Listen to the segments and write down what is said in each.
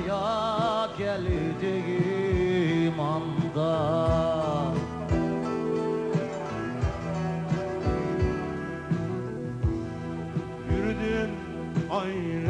dünyaya geldiğim anda Yürüdüm ayrı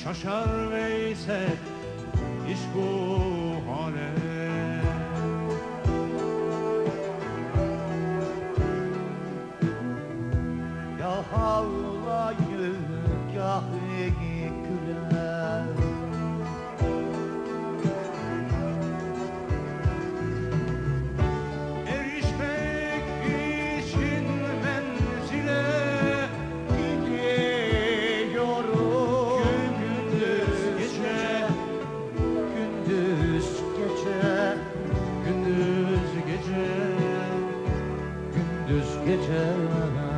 շոշարվեիս հետ իշկու Gündüz gece